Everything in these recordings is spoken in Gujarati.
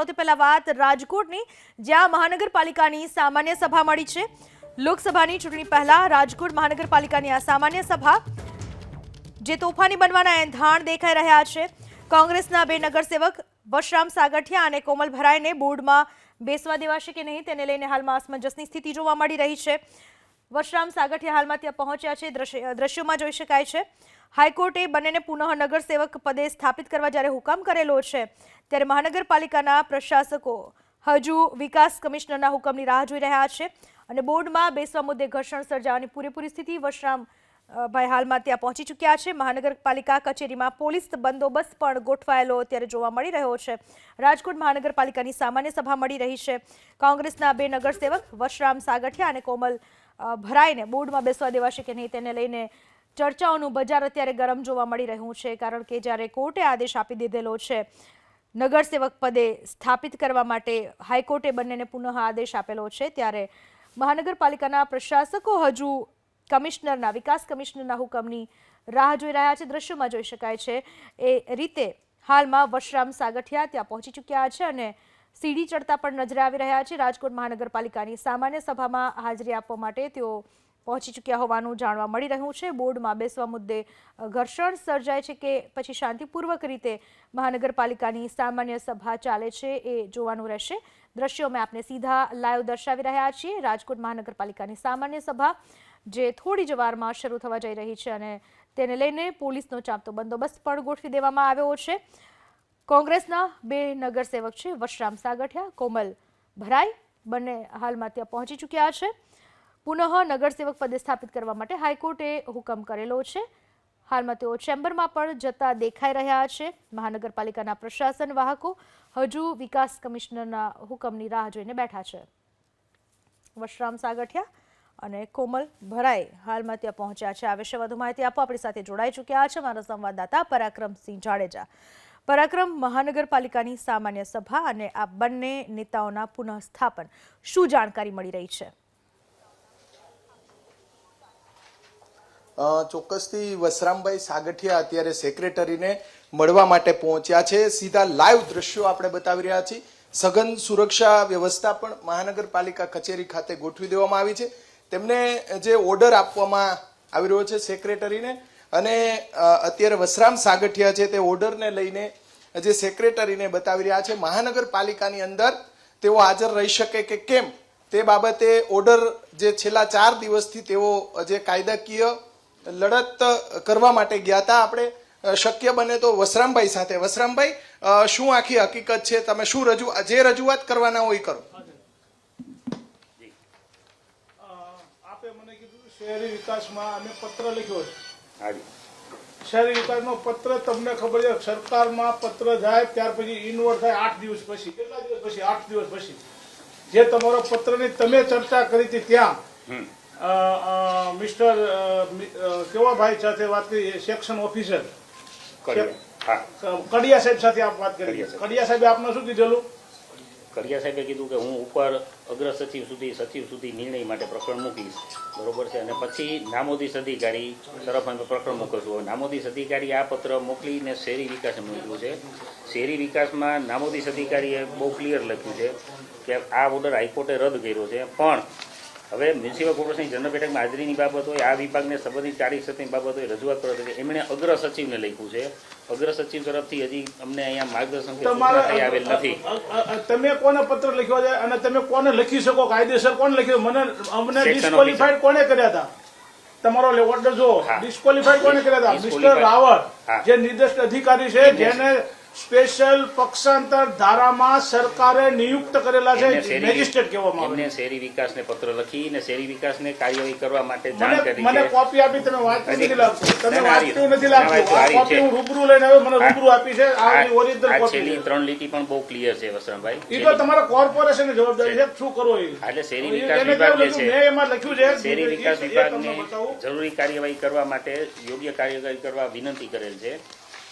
સૌથી પહેલા વાત રાજકોટની, જ્યાં મહાનગરપાલિકાની સામાન્ય સભા મળી છે. લોકસભાની ચૂંટણી પહેલા રાજકોટ મહાનગરપાલિકાની આ સામાન્ય સભા, જે તોફાની બનવાના એંધાણ દેખાઈ રહ્યા છે. કોંગ્રેસના બે નગરસેવક, વશરામ સાગઠિયા અને કોમલ ભરાઈને બોર્ડમાં બેસવા દેવાશે કે નહીં, તેને લઈને હાલમાં અસમંજસની સ્થિતિ જોવા મળી રહી છે. વશરામ સાગઠિયા હાલમાં ત્યાં પહોંચ્યા છે. દ્રશ્ય- દ્રશ્યોમાં જોઈ શકાય છે. હાઈકોર્ટે બંનેને પુનઃ નગરસેવક પદે સ્થાપિત કરવા જ્યારે હુકમ કરેલો છે, ત્યારે મહાનગરપાલિકાના પ્રશાસકો હજુ વિકાસ કમિશનરના હુકમની રાહ જોઈ રહ્યા છે અને બોર્ડમાં બેસવા મુદ્દે ઘર્ષણ સર્જાવાની પૂરેપૂરી સ્થિતિ વશરામ ભાઈ હાલમાં ત્યાં પહોંચી ચૂક્યા છે. મહાનગરપાલિકા કચેરીમાં પોલીસ બંદોબસ્ત પણ ગોઠવાયેલો અત્યારે જોવા મળી રહ્યો છે. રાજકોટ મહાનગરપાલિકાની સામાન્ય સભા મળી રહી છે. કોંગ્રેસના બે નગરસેવક વશરામ સાગઠિયા અને કોમલ ભરાઈને બોર્ડમાં બેસવા દેવાશે કે નહીં તેને લઈને ચર્ચાઓનું બજાર અત્યારે ગરમ જોવા મળી રહ્યું છે, કારણ કે જ્યારે કોર્ટે આદેશ આપી દીધેલો છે, નગરસેવક પદે સ્થાપિત કરવા માટે હાઈકોર્ટે બંનેને પુનઃ આદેશ આપેલો છે, ત્યારે મહાનગરપાલિકાના પ્રશાસકો હજુ કમિશનરના, વિકાસ કમિશનરના હુકમની રાહ જોઈ રહ્યા છે, દ્રશ્યમાં જોઈ શકાય છે, એ રીતે હાલમાં વશરામ સાગઠિયા ત્યાં પહોંચી ચૂક્યા છે અને સીડી ચડતા પણ નજરે આવી રહ્યા છે. રાજકોટ મહાનગરપાલિકાની સામાન્ય સભામાં હાજરી આપવા માટે તેઓ પહોંચી ચૂક્યા હોવાનું જાણવા મળી રહ્યું છે. બોર્ડમાં બેસવા મુદ્દે ઘર્ષણ સર્જાય છે કે પછી શાંતિપૂર્વક રીતે મહાનગરપાલિકાની સામાન્ય સભા ચાલે છે એ જોવાનું રહેશે. દ્રશ્યો મેં આપને સીધા લાઈવ દર્શાવી રહ્યા છીએ. રાજકોટ મહાનગરપાલિકાની સામાન્ય સભા જે થોડી જ વારમાં શરૂ થવા જઈ રહી છે અને તેને લઈને પોલીસનો ચાંપતો બંદોબસ્ત પણ ગોઠવી દેવામાં આવ્યો છે. કોંગ્રેસના બે નગરસેવક છે, વશરામ સાગઠિયા, કોમલ ભરાઈ. બંને હાલમાં ત્યાં પહોંચી ચૂક્યા છે. પુનઃ નગરસેવક પદે સ્થાપિત કરવા માટે હાઈકોર્ટે હુકમ કરેલો છે. હાલમાં તેઓ ચેમ્બરમાં પણ જતા દેખાઈ રહ્યા છે. મહાનગરપાલિકાના પ્રશાસન વાહકો હજુ વિકાસ કમિશનરના હુકમની રાહ જોઈને બેઠા છે. વશરામ સાગઠિયા અને કોમલ ભરાઈ હાલમાં ત્યાં પહોંચ્યા છે. આ વિશે વધુ માહિતી આપવા આપણી સાથે જોડાઈ ચૂક્યા છે મારા સંવાદદાતા પરાક્રમસિંહ જાડેજા. પરાક્રમ મહાનગરપાલિકાની સામાન્ય સભા અને આ બંને નેતાઓના પુનઃસ્થાપન. શું જાણકારી મળી રહી છે? ચોક્કસથી વસરામભાઈ સાગઠિયા અત્યારે સેક્રેટરીને મળવા માટે પહોંચ્યા છે. સીધા લાઈવ દ્રશ્યો આપણે બતાવી રહ્યા છીએ. સઘન સુરક્ષા વ્યવસ્થા પણ મહાનગરપાલિકા કચેરી ખાતે ગોઠવી દેવામાં આવી છે. તેમને જે ઓર્ડર આપવામાં આવી રહ્યો છે સેક્રેટરીને અને અત્યારે વસરામ સાગઠિયા છે તે ઓર્ડરને લઈને જે સેક્રેટરીને બતાવી રહ્યા છે, મહાનગરપાલિકાની અંદર તેઓ હાજર રહી શકે કે કેમ? તે બાબતે ઓર્ડર જે છેલ્લા ચાર દિવસથી તેઓ જે કાયદાકીય લડત કરવા માટે ગયા હતા, આપણે શક્ય બને તો વસરામભાઈ સાથે. વસરામભાઈ શું આખી હકીકત છે? તમે શું રજૂ, જે રજૂઆત કરવાના હોય કરો. આપે મને કીધું શહેરી વિકાસમાં અમે પત્ર લખ્યો શહેરી વિકાસનો પત્ર તમને ખબર છે સરકારમાં પત્ર જાય ત્યાર પછી ઇન્વર્ટ થાય આઠ દિવસ પછી. કેટલા દિવસ પછી? આઠ દિવસ પછી. જે તમારો પત્રની તમે ચર્ચા કરી હતી ત્યાં મિસ્ટર કેવા ભાઈ સાથે વાત કરી સેક્શન ઓફિસર. કડિયા. સાહેબ સાથે આપ વાત કરી. કડિયા સાહેબે આપને શું કીધેલું? કડિયા સાહેબે કીધું કે હું ઉપર અગ્ર સચિવ સુધી સચિવ સુધી નિર્ણય માટે પ્રકરણ મૂકીશ. બરોબર છે? અને પછી નામોદીશ અધિકારી તરફ અમે પ્રકરણ મોકલશું હવે અધિકારી આ પત્ર મોકલીને શહેરી વિકાસ મોકલ્યું છે. શહેરી વિકાસમાં નામોદીશ અધિકારીએ બહુ ક્લિયર લખ્યું છે કે આ ઓર્ડર હાઈકોર્ટે રદ કર્યો છે. પણ હવે મ્યુનિસિપલ કોર્પોરેશનની જનરલ બેઠકમાં હાજરીની બાબત હોય આ વિભાગને સંબંધિત તારીખ સત્યની બાબત હોય રજૂઆત કરો કે એમણે અગ્ર સચિવને લખ્યું છે. અગ્ર સચિવ તરફથી હજી અમને અહીંયા માર્ગદર્શન થઈ આવેલ નથી. તમે કોને પત્ર લખ્યો છે અને તમે કોને લખી શકો? કાયદેસર કોને લખ્યો? મને અમને ડિસ્કોલિફાઈડ કોને કર્યા હતા? તમારો ઓર્ડર જો હા. ડિસ્કોલિફાઈડ કોને કર્યા હતા? મિસ્ટર. રાવત જે નિર્દેશ અધિકારી છે જેને સ્પેશિયલ પક્ષાંતર ધારામાં સરકારે નિયુક્ત કરેલા છે મેજિસ્ટ્રેટ કહેવામાં આવે શહેરી વિકાસને પત્ર લખી અને શહેરી વિકાસને કાર્યવાહી કરવા માટે જાણ કરી મને કોપી આપી તમે વાંચવું નથી લાગતું. તમે ના, ના, નથી લાગતું. કોપી હું રૂબરૂ લઈને આવ્યો મને રૂબરૂ આપી છે. આ ઓરિજિનલ કોપી છે. ત્રણ લીટી પણ બહુ ક્લિયર છે વસણભાઈ એ તો તમારા કોર્પોરેશનની જવાબદારી છે. શું કરવો એ? એટલે શહેરી વિકાસ વિભાગ છે. મેં એમાં લખ્યું છે. શહેરી વિકાસ વિભાગને જરૂરી કાર્યવાહી કરવા માટે યોગ્ય કાર્યવાહી કરવા વિનંતી કરેલ છે.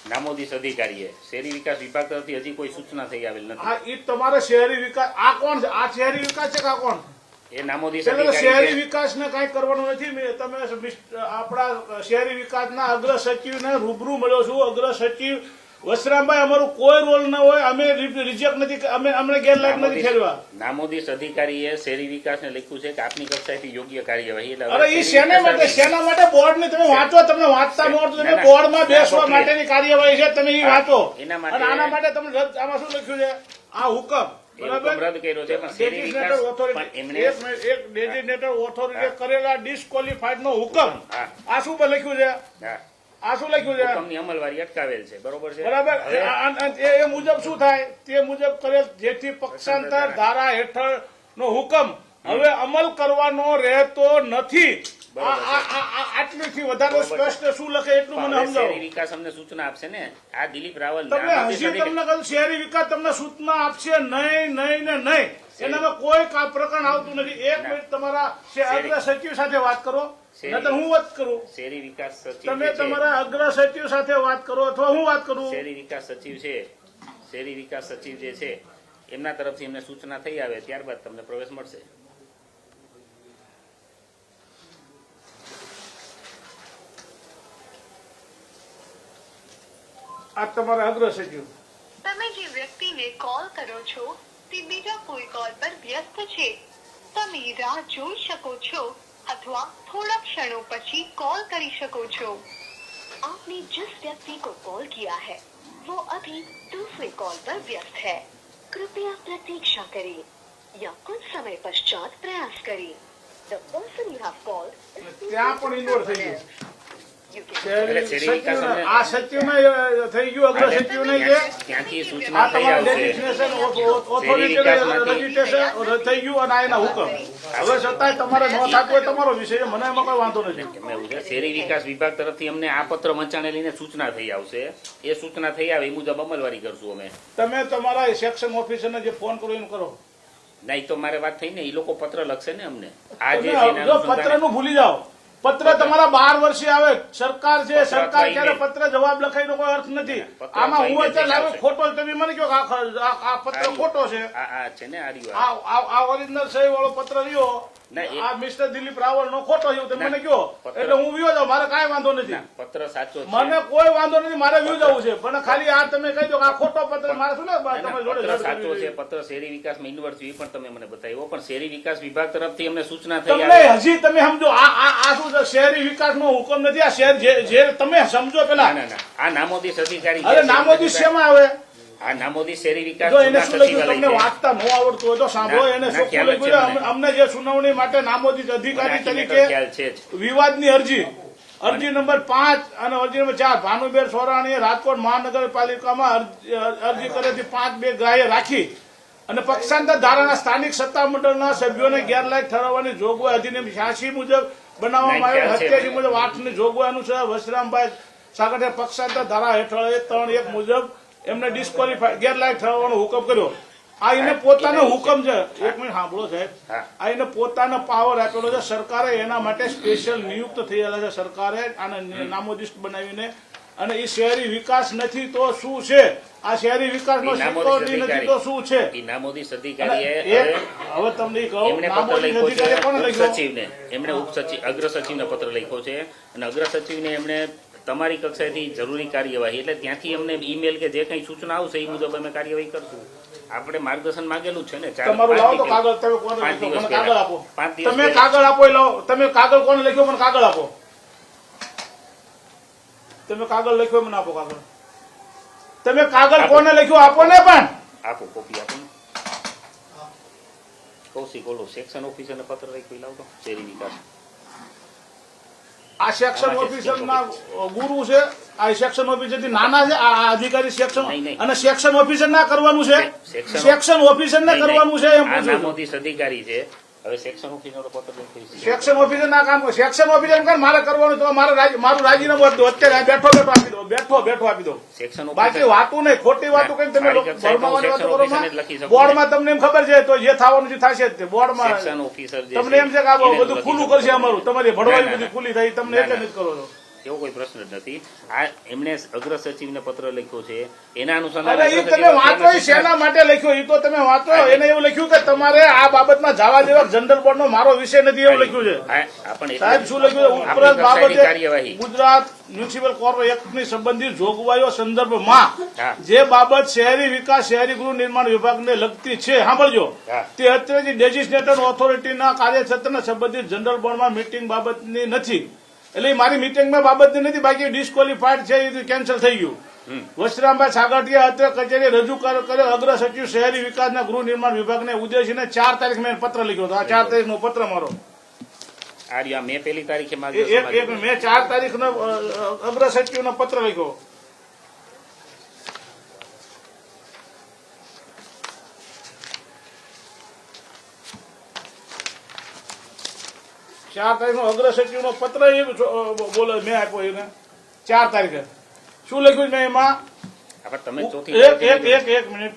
નામોદીશ અધિકારીએ. શહેરી વિકાસ વિભાગ તરફથી હજી કોઈ સૂચના થઈ આવેલ નથી. આ ઈ તમારે શહેરી વિકાસ આ કોણ છે? આ શહેરી વિકાસ છે કે આ કોણ? એ નામોદી અધિકારી શહેરી વિકાસ વિકાસને કાંઈ કરવાનું નથી. તમે આપણા શહેરી વિકાસના અગ્ર સચિવને રૂબરૂ મળ્યો છું. અગ્ર સચિવ વસરામભાઈ અમારું કોઈ રોલ ન હોય. અમે રિજેક્ટ નથી અમે અમને ગેરલાયક નથી ઠેરવા નામોદિસ અધિકારીએ શહેરી વિકાસને લખ્યું છે કે આપની કક્ષાએથી યોગ્ય કાર્યવાહી એટલે અરે હવે શેના માટે શેના માટે બોર્ડ ને તમે વાંચો તમને વાંચતા ન આવડતું તમે. બોર્ડમાં બેસવા માટેની કાર્યવાહી છે તમે એ વાંચો. એના માટે- આના માટે તમે રદ- આમાં શું લખ્યું છે? આ હુકમ એ કરેલા ડિસ્કોલિફાઈડ નો હુકમ. આ શું લખ્યું છે? આ શું લખ્યું છે? હુકમની અમલવારી અટકાવેલ છે. બરોબર છે? બરાબર. એ મુજબ શું થાય? તે મુજબ કરેલ જેથી પક્ષાંતર ધારા હેઠળ નો હુકમ હવે અમલ કરવાનો રહેતો નથી. આટલીથી વધારે સ્પષ્ટ શું લખે એટલું મને સમજાવો. વિકાસ અમને સૂચના આપશે ને? આ દિલીપ રાવલ તમને હજી તમને કહ્યું શહેરી વિકાસ તમને સૂચના આપશે નહીં નહીં ને નહીં. એનામાં કોઈ પ્રકરણ આવતું નથી. એક મિનિટ તમારા અગ્ર સચિવ સાથે વાત કરો. શહેરી- હું વાત કરું? શહેરી વિકાસ સચિવ તમે તમારા અગ્ર સચિવ સાથે વાત કરો અથવા હું વાત કરું? શહેરી વિકાસ સચિવ છે. શહેરી વિકાસ સચિવ જે છે એમના તરફથી એમને સૂચના થઈ આવે ત્યારબાદ તમને પ્રવેશ મળશે. આ તમારા અગ્ર સચિવ. તમે જે વ્યક્તિને કોલ કરો છો તે બીજા કોઈ કોલ પર વ્યસ્ત છે તમે રાહ જોઈ શકો છો અથવા થોડા ક્ષણો પછી કોલ કરી શકો છો आपने जिस व्यक्ति को कॉल किया है वो अभी दूसरे कॉल पर व्यस्त है कृपया प्रतीक्षा करें या कुछ समय पश्चात प्रयास करें the person you have called ત્યાં પણ ઇન્વોલ્વ થઈ ગયું આ સચિવને થઈ ગયું અગ્ર સચિવને જે ત્યાંથી- ત્યાંથી આ તમારું આવશે. ઓથોરિટી થઈ ગયું અને એના હુકમ. હવે છતાંય તમારે ન થતું હોય તમારો વિષય મને એમાં કોઈ વાંધો નથી. એમાં એવું છે. શહેરી વિકાસ વિભાગ તરફથી અમને આ પત્ર વંચાણે લઈને સૂચના થઈ આવશે. એ સૂચના થઈ આવે એ મુજબ અમલવારી કરશું અમે. તમે તમારા સેક્શન ઓફિસરને જે ફોન કરો એનું કરો. ના તો મારે વાત થઈ ને એ લોકો પત્ર લખશે ને અમને. આ જે તમે છે એના જો અનુસંધાને- પત્રનું ભૂલી જાઓ. પત્ર તમારા બાર વર્ષે આવે સરકાર છે સરકાર ક્યારે પત્ર જવાબ લખાઈ કોઈ અર્થ નથી. આમાં હું અત્યારે ખોટો તમે મને કહો આ પત્ર ખોટો છે. આ છે ને ઓરિજિનલ સહી વાળો પત્ર રહ્યો આ મિસ્ટર દિલીપ રાવલ નો ખોટો છે તમે મને કહો. પત્ર- એટલે હું વિયો જાઉં મારે કાંઈ વાંધો નથી. પત્ર સાચો મને કોઈ વાંધો નથી મારે વ્યૂ જવું છે. પણ ખાલી આ તમે કહી દો કે આ ખોટો પત્ર મારે શું ને ના, ના, તમે જોડે સાચો છે. પત્ર શહેરી વિકાસમાં યુનિવર્સિટી પણ તમે મને બતાવ્યો. પણ શહેરી વિકાસ વિભાગ તરફથી અમને સૂચના થઈ તમને હજી તમે સમજો આ આ આ શું શહેરી વિકાસ નો હુકમ નથી. આ શહેર જે તમે સમજો પેલા. આ નામોદિસ અધિકારી અરે નામોદી શેમાં આવે? આ નામોદિસ શહેરી વિકાસ જો એને શું લખ્યું તમને વાંચતા ન આવડતું હોય તો સાંભળો એને લખ્યું મને. અમને- જે સુનાવણી માટે નામોદિત અધિકારી તરીકે વિવાદની અરજી. અરજી નંબર પાંચ અને અરજી નંબર ચાર ભાનુબેન સોરાણીએ રાજકોટ મહાનગરપાલિકામાં અરજી કરેથી પાંચ બે ગાયે રાખી. અને પક્ષાંતર ધારાના સ્થાનિક સત્તામંડળના સભ્યોને ગેરલાયક ઠરાવવાની જોગવાઈ અધિનિયમ છ્યાસી મુજબ બનાવવામાં આવેલ ખ્યાલ મુજબ આઠની જોગવાઈ અનુસાર વસરામભાઈ સાગઠે પક્ષાંતર ધારા હેઠળ ત્રણ એક મુજબ એમને ડિસ્કોલિફાય ગેરલાયક ઠરાવવાનો હુકમ કર્યો. આ એને પોતાનો હુકમ છે. એક મિનિટ સાંભળો સાહેબ. આ એને પોતાનો પાવર આપેલો છે. સરકારે એના માટે સ્પેશિયલ નિયુક્ત થયેલા છે સરકારે આને નામોદિષ્ટ બનાવીને. અને એ શહેરી વિકાસ નથી તો શું છે? આ શહેરી વિકાસ નો નથી તો શું છે? અધિકારીએ હવે તમને કહું પત્ર નામોદિસ લખ્યો કોને એમણે ઉપસચિવ અગ્ર સચિવને પત્ર લખ્યો છે. અને અગ્ર સચિવને એમણે તમારી કક્ષાએથી જરૂરી કાર્યવાહી. એટલે ત્યાંથી અમને ઈમેલ કે જે કંઈ સૂચના આવશે એ મુજબ અમે કાર્યવાહી કરશું. આપણે માર્ગદર્શન માંગેલું છે ને. તમારું લાવો તો કાગળ તમે કોને મને કાગળ આપો. તમે કાગળ આપો એ લાવો તમે કાગળ કોને લખ્યો મને કાગળ આપો. તમે કાગળ લખ્યો મને આપો કાગળ. તમે કાગળ કોને લખ્યો આપો ને પણ. આપો કોપી આપો ને. કૌશિક ઓલો સેક્શન ઓફિસરને પત્ર લખ્યો લાવતો શેરી વિકાસ આ સેક્શન ઓફિસર ના ગુરુ છે. આ સેક્શન ઓફિસરથી નાના છે. આ અધિકારી સેક્શન. અને સેક્શન ઓફિસર ના કરવાનું છે. સેક્શન- ઓફિસર ને કરવાનું છે એમ આ પૂછું છું. નામોદિસ અધિકારી છે. હવે સેક્શન ઓફિસર ના કામ સેક્શન ઓફિસર કામ મારે કરવાનું તો મારે મારું રાજીનામું આપી દો અત્યારે બેઠો બેઠો આપી દો. બેઠો બેઠો આપી દો. સેક્શન બાકી વાતું નહીં. ખોટી વાતું કઈ તમે બોર્ડમાં વાતો કરો બોર્ડમાં તમને એમ ખબર છે તો જે થવાનું છે થશે જ તે. બોર્ડમાં સેક્શન ઓફિસર તમને એમ છે કે આ બધું ખુલ્લું કરશે અમારું. તમારી ભણવાની બધી ખુલ્લી થઈ તમને એટલે જ કરો છો. એવો કોઈ પ્રશ્ન જ નથી. આ એમણે અગ્ર સચિવને પત્ર લખ્યો છે. એના અનુસંધાને તમે વાંચો શેના માટે લખ્યો? એ તો તમે વાંચો. એને એવું લખ્યું કે તમારે આ બાબતમાં જવા દેવા જનરલ બોર્ડનો મારો વિષય નથી એવું લખ્યું છે. સાહેબ શું લખ્યું ઉપરાંત બાબતે ગુજરાત મ્યુનિસિપલ કોર્પોરેશન એક્ટની સંબંધિત જોગવાઈઓ સંદર્ભમાં જે બાબત શહેરી વિકાસ શહેરી ગૃહ નિર્માણ વિભાગને લગતી છે સાંભળજો. તે અત્યારે ડેજિસ્નેટેડ ઓથોરિટીના કાર્યક્ષેત્રના સંબંધિત જનરલ બોર્ડમાં મીટિંગ બાબતની નથી. એટલે મારી મીટિંગમાં બાબત નથી બાકી ડિસ્કવોલિફાઈડ છે એ કેન્સલ થઈ ગયું. વસ્ત્રામભાઈ સાગઠિયા અત્રે કચેરી રજૂ કર- કર્યો. અગ્ર સચિવ શહેરી વિકાસના ગૃહ નિર્માણ વિભાગને ઉદ્દેશીને ચાર તારીખ મેં પત્ર લખ્યો હતો. આ ચાર તારીખનો પત્ર મારો. મેં પેલી તારીખે મેં ચાર તારીખનો અગ્ર સચિવનો પત્ર લખ્યો. ચાર તારીખનો અગ્ર સચિવનો પત્ર એ અ, મેં આપ્યો એને. ચાર તારીખે. શું લખ્યું મેં એમાં? એક એક એક minute.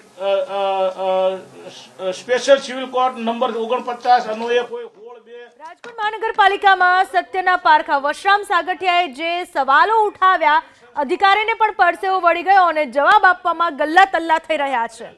Special civil court number ઓગણપચાસ અન્વયે કોઈ રાજકોટ મહાનગરપાલિકામાં સત્યના પારખા વશરામ સાગઠિયાએ જે સવાલો ઉઠાવ્યા અધિકારીને પણ પરસેવો વળી ગયો અને જવાબ આપવામાં ગલ્લા તલ્લા થઈ રહ્યા છે.